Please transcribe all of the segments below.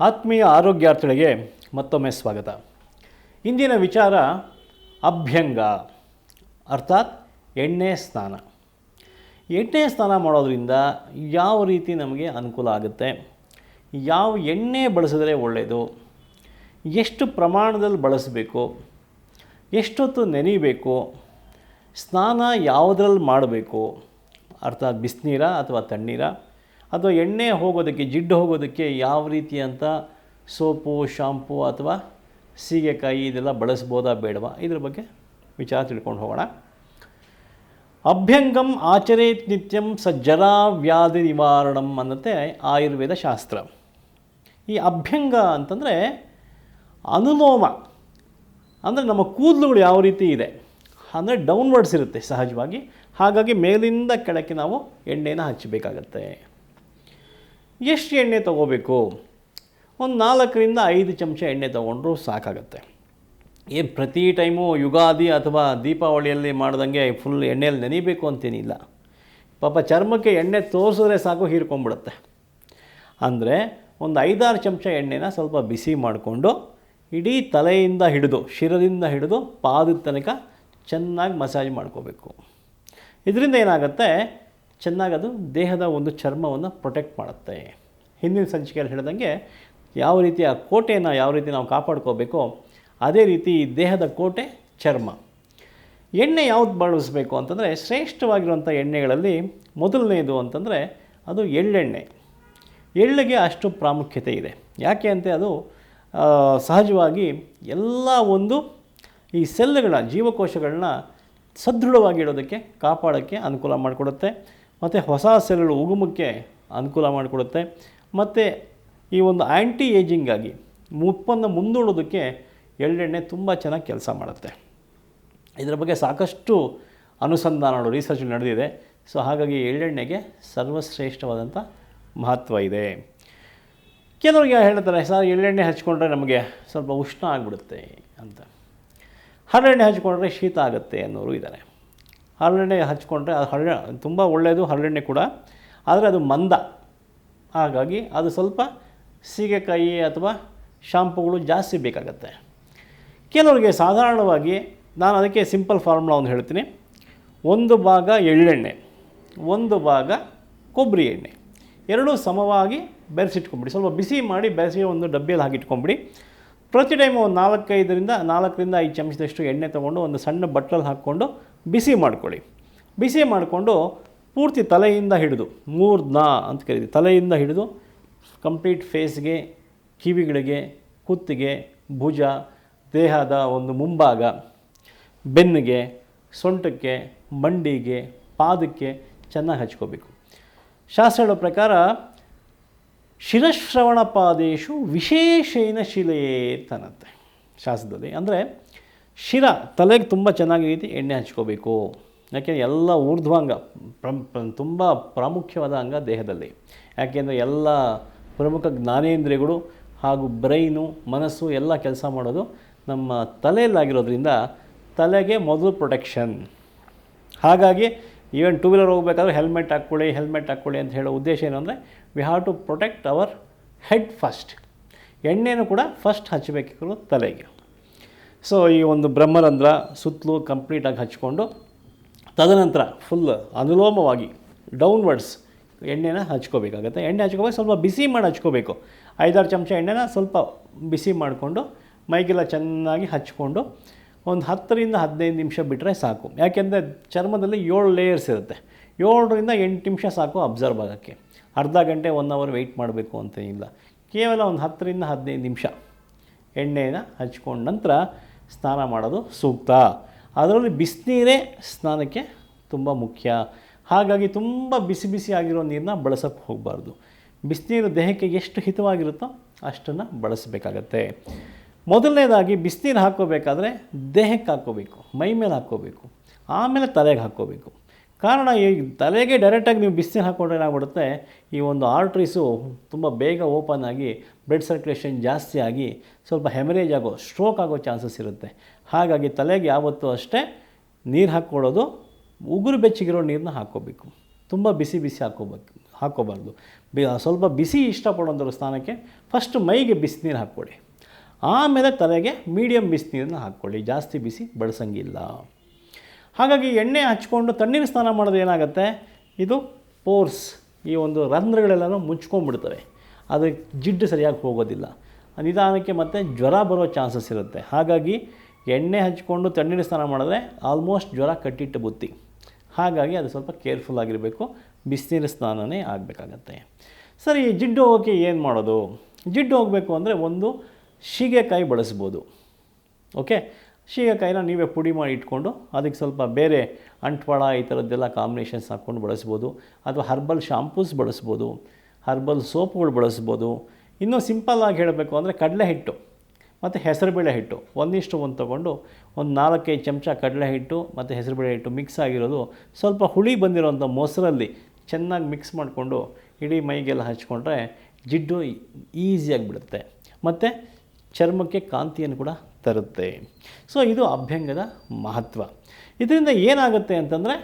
ಆತ್ಮೀಯ ಆರೋಗ್ಯಾರ್ಥಿಗಳಿಗೆ ಮತ್ತೊಮ್ಮೆ ಸ್ವಾಗತ. ಇಂದಿನ ವಿಚಾರ ಅಭ್ಯಂಗ, ಅರ್ಥಾತ್ ಎಣ್ಣೆ ಸ್ನಾನ. ಎಣ್ಣೆ ಸ್ನಾನ ಮಾಡೋದರಿಂದ ಯಾವ ರೀತಿ ನಮಗೆ ಅನುಕೂಲ ಆಗುತ್ತೆ? ಯಾವ ಎಣ್ಣೆ ಬಳಸಿದ್ರೆ ಒಳ್ಳೆಯದು ಎಷ್ಟು ಪ್ರಮಾಣದಲ್ಲಿ ಬಳಸಬೇಕು? ಎಷ್ಟೊತ್ತು ನೆನೆಯಬೇಕು ಸ್ನಾನ ಯಾವುದ್ರಲ್ಲಿ ಮಾಡಬೇಕು? ಅರ್ಥಾತ್ ಬಿಸಿನೀರ ಅಥವಾ ತಣ್ಣೀರ? ಅಥವಾ ಎಣ್ಣೆ ಹೋಗೋದಕ್ಕೆ, ಜಿಡ್ಡು ಹೋಗೋದಕ್ಕೆ ಯಾವ ರೀತಿಯಂಥ ಸೋಪು, ಶಾಂಪು ಅಥವಾ ಸೀಗೆಕಾಯಿ ಇದೆಲ್ಲ ಬಳಸ್ಬೋದಾ ಬೇಡವಾ? ಇದ್ರ ಬಗ್ಗೆ ವಿಚಾರ ತಿಳ್ಕೊಂಡು ಹೋಗೋಣ. ಅಭ್ಯಂಗಂ ಆಚರೇತ್ ನಿತ್ಯಂ ಸಜ್ಜರಾ ವ್ಯಾಧಿ ನಿವಾರಣಂ ಅನ್ನತ್ತೆ ಆಯುರ್ವೇದ ಶಾಸ್ತ್ರ. ಈ ಅಭ್ಯಂಗ ಅಂತಂದರೆ ಅನುಲೋಮ, ಅಂದರೆ ನಮ್ಮ ಕೂದಲುಗಳು ಯಾವ ರೀತಿ ಇದೆ? ಅಂದರೆ ಡೌನ್ವರ್ಡ್ಸ್ ಇರುತ್ತೆ ಸಹಜವಾಗಿ. ಹಾಗಾಗಿ ಮೇಲಿಂದ ಕೆಳಕ್ಕೆ ನಾವು ಎಣ್ಣೆನ ಹಚ್ಚಬೇಕಾಗತ್ತೆ. ಎಷ್ಟು ಎಣ್ಣೆ ತಗೋಬೇಕು? ಒಂದು ನಾಲ್ಕರಿಂದ ಐದು ಚಮಚ ಎಣ್ಣೆ ತೊಗೊಂಡ್ರೂ ಸಾಕಾಗತ್ತೆ. ಏನು ಪ್ರತಿ ಟೈಮು ಯುಗಾದಿ ಅಥವಾ ದೀಪಾವಳಿಯಲ್ಲಿ ಮಾಡ್ದಂಗೆ ಫುಲ್ ಎಣ್ಣೆಯಲ್ಲಿ ನೆನಿಬೇಕು ಅಂತೇನಿಲ್ಲ. ಪಾಪ ಚರ್ಮಕ್ಕೆ ಎಣ್ಣೆ ತೋರಿಸಿದ್ರೆ ಸಾಕು, ಹೀರ್ಕೊಂಬಿಡುತ್ತೆ. ಅಂದರೆ ಒಂದು ಐದಾರು ಚಮಚ ಎಣ್ಣೆನ ಸ್ವಲ್ಪ ಬಿಸಿ ಮಾಡಿಕೊಂಡು ಇಡೀ ತಲೆಯಿಂದ ಹಿಡಿದು, ಶಿರದಿಂದ ಹಿಡಿದು ಪಾದದ ತನಕ ಚೆನ್ನಾಗಿ ಮಸಾಜ್ ಮಾಡ್ಕೋಬೇಕು. ಇದರಿಂದ ಏನಾಗುತ್ತೆ? ಚೆನ್ನಾಗಿ ಅದು ದೇಹದ ಒಂದು ಚರ್ಮವನ್ನು ಪ್ರೊಟೆಕ್ಟ್ ಮಾಡುತ್ತೆ. ಹಿಂದಿನ ಸಂಚಿಕೆಯಲ್ಲಿ ಹೇಳಿದಂಗೆ ಯಾವ ರೀತಿಯ ಕೋಟೆಯನ್ನು ಯಾವ ರೀತಿ ನಾವು ಕಾಪಾಡ್ಕೋಬೇಕೋ, ಅದೇ ರೀತಿ ಈ ದೇಹದ ಕೋಟೆ ಚರ್ಮ. ಎಣ್ಣೆ ಯಾವ್ದು ಬಳಸಬೇಕು ಅಂತಂದರೆ ಶ್ರೇಷ್ಠವಾಗಿರುವಂಥ ಎಣ್ಣೆಗಳಲ್ಲಿ ಮೊದಲನೇದು ಅಂತಂದರೆ ಅದು ಎಳ್ಳೆಣ್ಣೆ. ಎಳ್ಳಿಗೆ ಅಷ್ಟು ಪ್ರಾಮುಖ್ಯತೆ ಇದೆ. ಯಾಕೆ ಅಂತೆ ಅದು ಸಹಜವಾಗಿ ಎಲ್ಲ ಒಂದು ಈ ಸೆಲ್ಲುಗಳ ಜೀವಕೋಶಗಳನ್ನ ಸದೃಢವಾಗಿಡೋದಕ್ಕೆ, ಕಾಪಾಡೋಕ್ಕೆ ಅನುಕೂಲ ಮಾಡಿಕೊಡುತ್ತೆ. ಮತ್ತು ಹೊಸ ಸೆಲ್ಗಳು ಉಗುಮಕ್ಕೆ ಅನುಕೂಲ ಮಾಡಿಕೊಡುತ್ತೆ. ಮತ್ತು ಈ ಒಂದು ಆ್ಯಂಟಿ ಏಜಿಂಗಾಗಿ ಉತ್ಪನ್ನ ಮುಂದೂಡೋದಕ್ಕೆ ಎಳ್ಳೆಣ್ಣೆ ತುಂಬ ಚೆನ್ನಾಗಿ ಕೆಲಸ ಮಾಡುತ್ತೆ. ಇದರ ಬಗ್ಗೆ ಸಾಕಷ್ಟು ಅನುಸಂಧಾನಗಳು ರಿಸರ್ಚ್ ನಡೆದಿದೆ. ಸೊ ಹಾಗಾಗಿ ಎಳ್ಳೆಣ್ಣೆಗೆ ಸರ್ವಶ್ರೇಷ್ಠವಾದಂಥ ಮಹತ್ವ ಇದೆ. ಕೆಲವರಿಗೆ ಹೇಳ್ತಾರೆ, ಸರ್, ಎಳ್ಳೆಣ್ಣೆ ಹಚ್ಕೊಂಡ್ರೆ ನಮಗೆ ಸ್ವಲ್ಪ ಉಷ್ಣ ಆಗಿಬಿಡುತ್ತೆ ಅಂತ. ಹರಳೆಣ್ಣೆ ಹಚ್ಕೊಂಡ್ರೆ ಶೀತ ಆಗುತ್ತೆ ಅನ್ನೋರು ಇದ್ದಾರೆ ಹರಳೆಣ್ಣೆ ಹಚ್ಕೊಂಡ್ರೆ ಅದು ಹರಳೆ, ತುಂಬ ಒಳ್ಳೆಯದು ಹರಳೆಣ್ಣೆ ಕೂಡ. ಆದರೆ ಅದು ಮಂದ. ಹಾಗಾಗಿ ಅದು ಸ್ವಲ್ಪ ಸೀಗೆಕಾಯಿ ಅಥವಾ ಶಾಂಪುಗಳು ಜಾಸ್ತಿ ಬೇಕಾಗತ್ತೆ. ಕೆಲವರಿಗೆ ಸಾಧಾರಣವಾಗಿ ನಾನು ಅದಕ್ಕೆ ಸಿಂಪಲ್ ಫಾರ್ಮುಲಾ ಒಂದು ಹೇಳ್ತೀನಿ. ಒಂದು ಭಾಗ ಎಳ್ಳೆಣ್ಣೆ, ಒಂದು ಭಾಗ ಕೊಬ್ಬರಿ ಎಣ್ಣೆ. ಎರಡೂ ಸಮವಾಗಿ ಬೆರೆಸಿಟ್ಕೊಂಬಿಡಿ. ಸ್ವಲ್ಪ ಬಿಸಿ ಮಾಡಿ ಬೆರೆಸಿ ಒಂದು ಡಬ್ಬಿಯಲ್ಲಿ ಹಾಕಿಟ್ಕೊಂಬಿಡಿ. ಪ್ರತಿ ಟೈಮು ಒಂದು ನಾಲ್ಕೈದರಿಂದ ನಾಲ್ಕರಿಂದ ಐದು ಚಮಚದಷ್ಟು ಎಣ್ಣೆ ತೊಗೊಂಡು ಒಂದು ಸಣ್ಣ ಬಟ್ಟಲಲ್ಲಿ ಹಾಕ್ಕೊಂಡು ಬಿಸಿ ಮಾಡ್ಕೊಳ್ಳಿ. ಬಿಸಿ ಮಾಡಿಕೊಂಡು ಪೂರ್ತಿ ತಲೆಯಿಂದ ಹಿಡಿದು ಮೂರು ನಾ ಅಂತ ಕರೀತೀವಿ, ತಲೆಯಿಂದ ಹಿಡಿದು ಕಂಪ್ಲೀಟ್ ಫೇಸ್ಗೆ, ಕಿವಿಗಳಿಗೆ, ಕುತ್ತಿಗೆ, ಭುಜ, ದೇಹದ ಒಂದು ಮುಂಭಾಗ, ಬೆನ್ನಿಗೆ, ಸೊಂಟಕ್ಕೆ, ಮಂಡಿಗೆ, ಪಾದಕ್ಕೆ ಚೆನ್ನಾಗಿ ಹಚ್ಕೋಬೇಕು. ಶಾಸ್ತ್ರಗಳ ಪ್ರಕಾರ ಶಿರಶ್ರವಣ ಪಾದೇಶು ವಿಶೇಷೇನ ಶಿಲೆಯೇತ್ ಅನ್ನತ್ತೆ ಶಾಸ್ತ್ರದಲ್ಲಿ ಅಂದರೆ ಶಿರ ತಲೆಗೆ ತುಂಬ ಚೆನ್ನಾಗಿ ರೀತಿ ಎಣ್ಣೆ ಹಚ್ಕೋಬೇಕು. ಯಾಕೆಂದರೆ ಎಲ್ಲ ಊರ್ಧ್ವಾಂಗ ತುಂಬ ಪ್ರಾಮುಖ್ಯವಾದ ಅಂಗ ದೇಹದಲ್ಲಿ. ಯಾಕೆಂದರೆ ಎಲ್ಲ ಪ್ರಮುಖ ಜ್ಞಾನೇಂದ್ರಿಯಗಳು ಹಾಗೂ ಬ್ರೈನು, ಮನಸ್ಸು ಎಲ್ಲ ಕೆಲಸ ಮಾಡೋದು ನಮ್ಮ ತಲೆಯಲ್ಲಾಗಿರೋದ್ರಿಂದ ತಲೆಗೆ ಮೊದಲು ಪ್ರೊಟೆಕ್ಷನ್. ಹಾಗಾಗಿ ಈವನ್ ಟೂ ವೀಲರ್ ಹೋಗಬೇಕಾದ್ರೆ ಹೆಲ್ಮೆಟ್ ಹಾಕ್ಕೊಳ್ಳಿ ಹೆಲ್ಮೆಟ್ ಹಾಕ್ಕೊಳ್ಳಿ ಅಂತ ಹೇಳೋ ಉದ್ದೇಶ ಏನು ಅಂದರೆ we have to protect our head first ಎಣ್ಣೆನೂ ಕೂಡ ಫಸ್ಟ್ ಹಚ್ಚಬೇಕಿರೋದು ತಲೆಗೆ. ಸೊ ಈ ಒಂದು ಬ್ರಹ್ಮರಂಧ್ರ ಸುತ್ತಲೂ ಕಂಪ್ಲೀಟಾಗಿ ಹಚ್ಕೊಂಡು ತದನಂತರ ಫುಲ್ ಅನುಲೋಮವಾಗಿ ಡೌನ್ವರ್ಡ್ಸ್ ಎಣ್ಣೆನ ಹಚ್ಕೋಬೇಕಾಗತ್ತೆ. ಎಣ್ಣೆ ಹಚ್ಕೋಬೇಕು, ಸ್ವಲ್ಪ ಬಿಸಿ ಮಾಡಿ ಹಚ್ಕೋಬೇಕು. ಐದಾರು ಚಮಚ ಎಣ್ಣೆನ ಸ್ವಲ್ಪ ಬಿಸಿ ಮಾಡಿಕೊಂಡು ಮೈಗೆಲ್ಲ ಚೆನ್ನಾಗಿ ಹಚ್ಕೊಂಡು ಒಂದು ಹತ್ತರಿಂದ ಹದಿನೈದು ನಿಮಿಷ ಬಿಟ್ಟರೆ ಸಾಕು. ಯಾಕೆಂದರೆ ಚರ್ಮದಲ್ಲಿ ಏಳು ಲೇಯರ್ಸ್ ಇರುತ್ತೆ. ಏಳರಿಂದ ಎಂಟು ನಿಮಿಷ ಸಾಕು ಅಬ್ಸರ್ವ್ ಆಗೋಕ್ಕೆ. ಅರ್ಧ ಗಂಟೆ ಒನ್ ಅವರ್ ವೆಯ್ಟ್ ಮಾಡಬೇಕು ಅಂತೇನಿಲ್ಲ ಕೇವಲ ಒಂದು ಹತ್ತರಿಂದ ಹದಿನೈದು ನಿಮಿಷ ಎಣ್ಣೆನ ಹಚ್ಕೊಂಡ ನಂತರ ಸ್ನಾನ ಮಾಡೋದು ಸೂಕ್ತ. ಅದರಲ್ಲಿ ಬಿಸಿನೀರೇ ಸ್ನಾನಕ್ಕೆ ತುಂಬ ಮುಖ್ಯ. ಹಾಗಾಗಿ ತುಂಬ ಬಿಸಿ ಬಿಸಿ ಆಗಿರೋ ನೀರನ್ನ ಬಳಸೋಕ್ಕೆ ಹೋಗಬಾರ್ದು. ಬಿಸಿನೀರು ದೇಹಕ್ಕೆ ಎಷ್ಟು ಹಿತವಾಗಿರುತ್ತೋ ಅಷ್ಟನ್ನು ಬಳಸಬೇಕಾಗತ್ತೆ. ಮೊದಲನೇದಾಗಿ ಬಿಸಿನೀರು ಹಾಕ್ಕೋಬೇಕಾದ್ರೆ ದೇಹಕ್ಕೆ ಹಾಕ್ಕೋಬೇಕು, ಮೈ ಮೇಲೆ ಹಾಕ್ಕೋಬೇಕು, ಆಮೇಲೆ ತಲೆಗೆ ಹಾಕ್ಕೋಬೇಕು. ಕಾರಣ ಈ ತಲೆಗೆ ಡೈರೆಕ್ಟಾಗಿ ನೀವು ಬಿಸಿನೀರು ಹಾಕ್ಕೊಂಡ್ರೆ ಏನಾಗ್ಬಿಡುತ್ತೆ? ಈ ಒಂದು ಆರ್ಟ್ರೀಸು ತುಂಬ ಬೇಗ ಓಪನ್ ಆಗಿ ಬ್ಲಡ್ ಸರ್ಕ್ಯುಲೇಷನ್ ಜಾಸ್ತಿ ಆಗಿ ಸ್ವಲ್ಪ ಹೆಮರೇಜ್ ಆಗೋ ಸ್ಟ್ರೋಕ್ ಆಗೋ ಚಾನ್ಸಸ್ ಇರುತ್ತೆ. ಹಾಗಾಗಿ ತಲೆಗೆ ಯಾವತ್ತೂ ಅಷ್ಟೇ ನೀರು ಹಾಕ್ಕೊಳ್ಳೋದು ಉಗುರು ಬೆಚ್ಚಗಿರೋ ನೀರನ್ನ ಹಾಕ್ಕೋಬೇಕು. ತುಂಬ ಬಿಸಿ ಬಿಸಿ ಹಾಕ್ಕೋಬೇಕು, ಹಾಕ್ಕೋಬಾರ್ದು. ಬಿ ಸ್ವಲ್ಪ ಬಿಸಿ ಇಷ್ಟಪಡೋಂಥವ್ರ ಸ್ಥಾನಕ್ಕೆ ಫಸ್ಟ್ ಮೈಗೆ ಬಿಸಿ ನೀರು ಹಾಕ್ಕೊಳ್ಳಿ ಆಮೇಲೆ ತಲೆಗೆ ಮೀಡಿಯಮ್ ಬಿಸಿನೀರನ್ನ ಹಾಕ್ಕೊಳ್ಳಿ. ಜಾಸ್ತಿ ಬಿಸಿ ಬಳಸಂಗಿಲ್ಲ ಹಾಗಾಗಿ ಎಣ್ಣೆ ಹಚ್ಕೊಂಡು ತಣ್ಣೀರು ಸ್ನಾನ ಮಾಡೋದು ಏನಾಗುತ್ತೆ? ಇದು ಪೋರ್ಸ್, ಈ ಒಂದು ರಂಧ್ರಗಳೆಲ್ಲನೂ ಮುಚ್ಕೊಂಡ್ಬಿಡ್ತವೆ. ಅದಕ್ಕೆ ಜಿಡ್ಡು ಸರಿಯಾಗಿ ಹೋಗೋದಿಲ್ಲ. ನಿಧಾನಕ್ಕೆ ಮತ್ತು ಜ್ವರ ಬರೋ ಚಾನ್ಸಸ್ ಇರುತ್ತೆ. ಹಾಗಾಗಿ ಎಣ್ಣೆ ಹಚ್ಕೊಂಡು ತಣ್ಣೀರು ಸ್ನಾನ ಮಾಡಿದ್ರೆ ಆಲ್ಮೋಸ್ಟ್ ಜ್ವರ ಕಟ್ಟಿಟ್ಟ ಬುತ್ತಿ. ಹಾಗಾಗಿ ಅದು ಸ್ವಲ್ಪ ಕೇರ್ಫುಲ್ ಆಗಿರಬೇಕು. ಬಿಸಿನೀರು ಸ್ನಾನನೇ ಆಗಬೇಕಾಗತ್ತೆ. ಸರಿ ಜಿಡ್ಡು ಹೋಗೋಕ್ಕೆ ಏನು ಮಾಡೋದು? ಜಿಡ್ಡು ಹೋಗಬೇಕು ಅಂದರೆ ಒಂದು ಶೀಗೆಕಾಯಿ ಬಳಸ್ಬೋದು. ಓಕೆ? ಶೀಗೆಕಾಯಿನ ನೀವೇ ಪುಡಿ ಮಾಡಿ ಇಟ್ಕೊಂಡು ಅದಕ್ಕೆ ಸ್ವಲ್ಪ ಬೇರೆ ಅಂಟ್ವಾಳ ಈ ಥರದ್ದೆಲ್ಲ ಕಾಂಬಿನೇಷನ್ಸ್ ಹಾಕ್ಕೊಂಡು ಬಳಸ್ಬೋದು ಅಥವಾ ಹರ್ಬಲ್ ಶಾಂಪೂಸ್ ಬಳಸ್ಬೋದು ಹರ್ಬಲ್ ಸೋಪ್ಗಳು ಬಳಸ್ಬೋದು. ಇನ್ನೂ ಸಿಂಪಲ್ಲಾಗಿ ಹೇಳಬೇಕು ಅಂದರೆ ಕಡಲೆ ಹಿಟ್ಟು ಮತ್ತು ಹೆಸರುಬೇಳೆ ಹಿಟ್ಟು. ಒಂದಿಷ್ಟು ಒಂದು ತೊಗೊಂಡು ಒಂದು ನಾಲ್ಕೈದು ಚಮಚ ಕಡಲೆ ಹಿಟ್ಟು ಮತ್ತು ಹೆಸರುಬೇಳೆ ಹಿಟ್ಟು ಮಿಕ್ಸ್ ಆಗಿರೋದು. ಸ್ವಲ್ಪ ಹುಳಿ ಬಂದಿರೋಂಥ ಮೊಸರಲ್ಲಿ ಚೆನ್ನಾಗಿ ಮಿಕ್ಸ್ ಮಾಡಿಕೊಂಡು ಇಡೀ ಮೈಗೆಲ್ಲ ಹಚ್ಕೊಂಡ್ರೆ ಜಿಡ್ಡು ಈಸಿಯಾಗಿ ಬಿಡುತ್ತೆ. ಮತ್ತು ಚರ್ಮಕ್ಕೆ ಕಾಂತಿಯನ್ನು ಕೂಡ ತರುತ್ತೆ. ಸೊ ಇದು ಅಭ್ಯಂಗದ ಮಹತ್ವ. ಇದರಿಂದ ಏನಾಗುತ್ತೆ ಅಂತಂದರೆ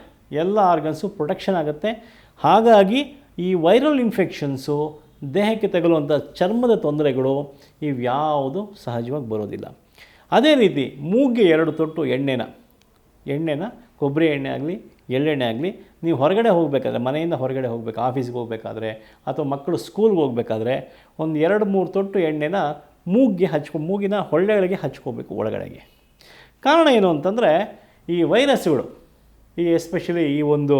ಎಲ್ಲ ಆರ್ಗನ್ಸು ಪ್ರೊಟೆಕ್ಷನ್ ಆಗುತ್ತೆ. ಹಾಗಾಗಿ ಈ ವೈರಲ್ ಇನ್ಫೆಕ್ಷನ್ಸು ದೇಹಕ್ಕೆ ತಗಲುವಂಥ ಚರ್ಮದ ತೊಂದರೆಗಳು ಇವ್ಯಾವುದು ಸಹಜವಾಗಿ ಬರೋದಿಲ್ಲ. ಅದೇ ರೀತಿ ಮೂಗ್ಗೆ ಎರಡು ತೊಟ್ಟು ಎಣ್ಣೆನ. ಎಣ್ಣೆನ, ಕೊಬ್ಬರಿ ಎಣ್ಣೆ ಆಗಲಿ, ಎಳ್ಳೆಣ್ಣೆ ಆಗಲಿ, ನೀವು ಹೊರಗಡೆ ಹೋಗಬೇಕಾದ್ರೆ, ಮನೆಯಿಂದ ಹೊರಗಡೆ ಹೋಗಬೇಕು ಆಫೀಸ್ಗೆ ಹೋಗಬೇಕಾದ್ರೆ, ಅಥವಾ ಮಕ್ಕಳು ಸ್ಕೂಲ್ಗೆ ಹೋಗಬೇಕಾದ್ರೆ, ಒಂದು ಎರಡು ಮೂರು ತೊಟ್ಟು ಎಣ್ಣೆನ ಮೂಗಿಗೆ ಹಚ್ಕೊ, ಮೂಗಿನ ಹೊಳ್ಳೆಗಳಿಗೆ ಹಚ್ಕೋಬೇಕು ಒಳಗಡೆಗೆ. ಕಾರಣ ಏನು ಅಂತಂದರೆ, ಈ ವೈರಸ್ಗಳು ಈ ಎಸ್ಪೆಷಲಿ ಈ ಒಂದು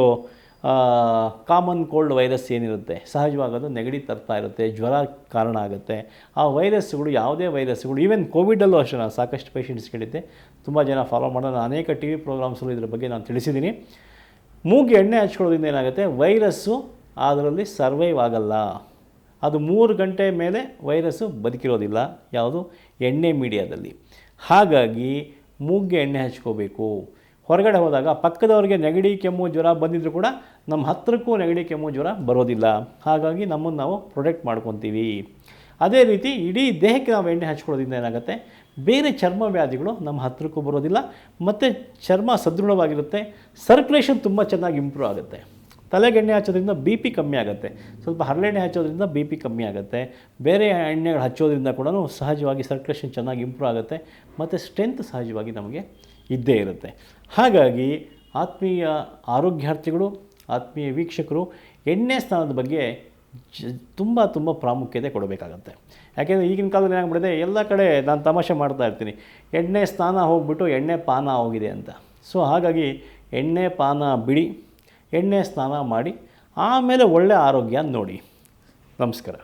ಕಾಮನ್ ಕೋಲ್ಡ್ ವೈರಸ್ ಏನಿರುತ್ತೆ, ಸಹಜವಾಗಿ ಅದು ನೆಗಡಿ ತರ್ತಾ ಇರುತ್ತೆ, ಜ್ವರ ಕಾರಣ ಆಗುತ್ತೆ. ಆ ವೈರಸ್ಗಳು ಯಾವುದೇ ವೈರಸ್ಗಳು ಈವನ್ ಕೋವಿಡಲ್ಲೂ ಅಷ್ಟೇ, ನಾನು ಸಾಕಷ್ಟು ಪೇಷಂಟ್ಸ್ಗಳಿದ್ದೆ ತುಂಬ ಜನ ಫಾಲೋ ಮಾಡೋದು ಅನೇಕ ಟಿ ವಿ ಪ್ರೋಗ್ರಾಮ್ಸಲ್ಲೂ ಇದ್ರ ಬಗ್ಗೆ ನಾನು ತಿಳಿಸಿದ್ದೀನಿ. ಮೂಗಿಗೆ ಎಣ್ಣೆ ಹಚ್ಕೊಳ್ಳೋದ್ರಿಂದ ಏನಾಗುತ್ತೆ? ವೈರಸ್ಸು ಅದರಲ್ಲಿ ಸರ್ವೈವ್ ಆಗಲ್ಲ. ಅದು ಮೂರು ಗಂಟೆ ಮೇಲೆ ವೈರಸ್ಸು ಬದುಕಿರೋದಿಲ್ಲ. ಯಾವುದು? ಎಣ್ಣೆ ಮೀಡಿಯಾದಲ್ಲಿ. ಹಾಗಾಗಿ ಮೂಗ್ಗೆ ಎಣ್ಣೆ ಹಚ್ಕೋಬೇಕು. ಹೊರಗಡೆ ಹೋದಾಗ ಪಕ್ಕದವ್ರಿಗೆ ನೆಗಡಿ, ಕೆಮ್ಮು, ಜ್ವರ ಬಂದಿದ್ದರೂ ಕೂಡ ನಮ್ಮ ಹತ್ತಿರಕ್ಕೂ ನೆಗಡಿ, ಕೆಮ್ಮು, ಜ್ವರ ಬರೋದಿಲ್ಲ. ಹಾಗಾಗಿ ನಮ್ಮನ್ನು ನಾವು ಪ್ರೊಟೆಕ್ಟ್ ಮಾಡ್ಕೊತೀವಿ. ಅದೇ ರೀತಿ ಇಡೀ ದೇಹಕ್ಕೆ ನಾವು ಎಣ್ಣೆ ಹಚ್ಕೊಳ್ಳೋದ್ರಿಂದ ಏನಾಗುತ್ತೆ? ಬೇರೆ ಚರ್ಮ ವ್ಯಾಧಿಗಳು ನಮ್ಮ ಹತ್ತಿರಕ್ಕೂ ಬರೋದಿಲ್ಲ. ಮತ್ತು ಚರ್ಮ ಸದೃಢವಾಗಿರುತ್ತೆ. ಸರ್ಕ್ಯುಲೇಷನ್ ತುಂಬ ಚೆನ್ನಾಗಿ ಇಂಪ್ರೂವ್ ಆಗುತ್ತೆ. ತಲೆಗೆ ಎಣ್ಣೆ ಹಚ್ಚೋದ್ರಿಂದ ಬಿ ಪಿ ಕಮ್ಮಿ ಆಗುತ್ತೆ. ಸ್ವಲ್ಪ ಹರಳೆಣ್ಣೆ ಹಚ್ಚೋದ್ರಿಂದ ಬಿ ಪಿ ಕಮ್ಮಿ ಆಗುತ್ತೆ. ಬೇರೆ ಎಣ್ಣೆಗಳು ಹಚ್ಚೋದ್ರಿಂದ ಕೂಡ ಸಹಜವಾಗಿ ಸರ್ಕ್ಯುಲೇಷನ್ ಚೆನ್ನಾಗಿ ಇಂಪ್ರೂವ್ ಆಗುತ್ತೆ. ಮತ್ತು ಸ್ಟ್ರೆಂತ್ ಸಹಜವಾಗಿ ನಮಗೆ ಇದ್ದೇ ಇರುತ್ತೆ. ಹಾಗಾಗಿ ಆತ್ಮೀಯ ಆರೋಗ್ಯಾರ್ಥಿಗಳು, ಆತ್ಮೀಯ ವೀಕ್ಷಕರು, ಎಣ್ಣೆ ಸ್ನಾನದ ಬಗ್ಗೆ ಜ, ತುಂಬ ತುಂಬ ಪ್ರಾಮುಖ್ಯತೆ ಕೊಡಬೇಕಾಗತ್ತೆ. ಯಾಕೆಂದರೆ ಈಗಿನ ಕಾಲದಲ್ಲಿ ಏನಾಗ್ಬಿಡಿದೆ ಎಲ್ಲ ಕಡೆ ನಾನು ತಮಾಷೆ ಮಾಡ್ತಾ ಇರ್ತೀನಿ. ಎಣ್ಣೆ ಸ್ನಾನ ಹೋಗ್ಬಿಟ್ಟು ಎಣ್ಣೆ ಪಾನ ಹೋಗಿದೆ ಅಂತ. ಸೊ ಹಾಗಾಗಿ ಎಣ್ಣೆ ಪಾನ ಬಿಡಿ. ಎಣ್ಣೆ ಸ್ನಾನ ಮಾಡಿ ಆಮೇಲೆ ಒಳ್ಳೆಯ ಆರೋಗ್ಯ ನೋಡಿ. ನಮಸ್ಕಾರ.